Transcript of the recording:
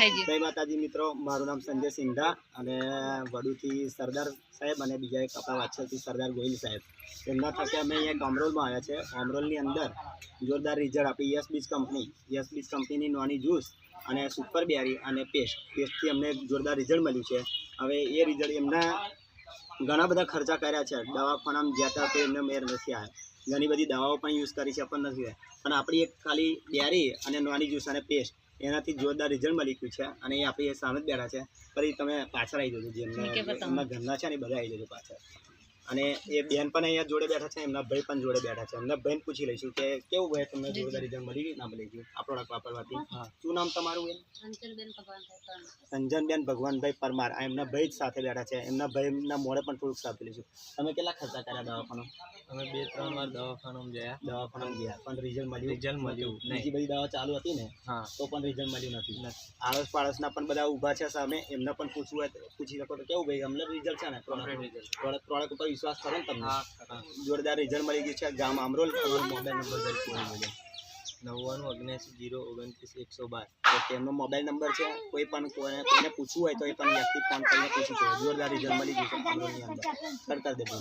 જય માતાજી મિત્રો, મારું નામ સંજય સિંધા અને વડુથી સરદાર સાહેબ અને બીજા એક આપણા વાછલથી સરદાર ગોહિલ સાહેબ. તેમના થકે અમે અહીંયા કામરોલમાં આવ્યા છે. કામરોલની અંદર જોરદાર રિઝલ્ટ આપી યસ બીજ કંપની. યસ બીજ કંપનીની નોની જ્યુસ અને સુપર બેરી અને પેસ્ટ. પેસ્ટથી અમને જોરદાર રિઝલ્ટ મળ્યું છે. હવે એ રિઝલ્ટ એમના ઘણા બધા ખર્ચા કર્યા છે. દવાખાનામાં જ્યાં ત્યાં તો એમને મેર નથી આવ્યા ઘણી બધી દવાઓ પણ યુઝ કરી છે, પણ નથી. પણ આપણી એક ખાલી ડેરી અને નોની જ્યુસ અને પેસ્ટ એનાથી જોરદાર રિઝલ્ટ મળી ગયું છે અને એ આપણી સામે જ બેઠા છે. ફરી તમે પાછળ આવી જજો જે એમને ઘરના છે ને બધા આવી જજો પાછળ અને એ બેન પણ અહીંયા જોડે બેઠા છે એમના ભાઈ પણ જોડે બેઠા છે. એમના બેન પૂછી લઈશું કે કેવું ભાઈ તમને જોરદાર રિઝલ્ટ મળી ના મળી ગયું આ પ્રોડક્ટ વાપરવાથી? શું નામ તમારું બેન? સંજનબેન ભગવાનભાઈ પરમાર. આ એમના ભાઈ જ સાથે બેઠા છે. એમના ભાઈના મોડે પણ થોડુંક સાફ લઈશું. તમે કેટલા ખર્ચા કર્યા દવાખાનો? અમે બે ત્રણ વાર દવાખાનામાં ગયા. દવાખાનો ગયા પણ રિઝલ્ટ મળ્યું રિઝલ્ટ મળ્યું બીજી બધી દવા ચાલુ હતી ને હા. તો પણ રિઝલ્ટ મળ્યું નથી. આળસ પાડોશના પણ બધા ઊભા છે સામે. એમને પણ પૂછવું હોય તો પૂછી શકો તો કેવું ભાઈ અમને રિઝલ્ટ છે ને? પ્રોડક્ટ પ્રોડક્ટ ઉપર વિશ્વાસ કરો ને તમને. જોરદાર રિઝલ્ટ મળી ગયું છે. ગામ આમરોલ તમારો મોબાઈલ નંબર દેજો નવ્વાણું ઓગણસી જીરો ઓગણત્રીસ એકસો બાર. તો તેમનો મોબાઈલ નંબર છે. કોઈ પણ કોઈને કોઈને પૂછવું હોય તો એ પણ વ્યક્તિ ફોન કરીને પૂછી શકો. જોરદાર રિઝલ્ટ મળી ગયું છે. આમરોલની અંદર. કરતા દેજો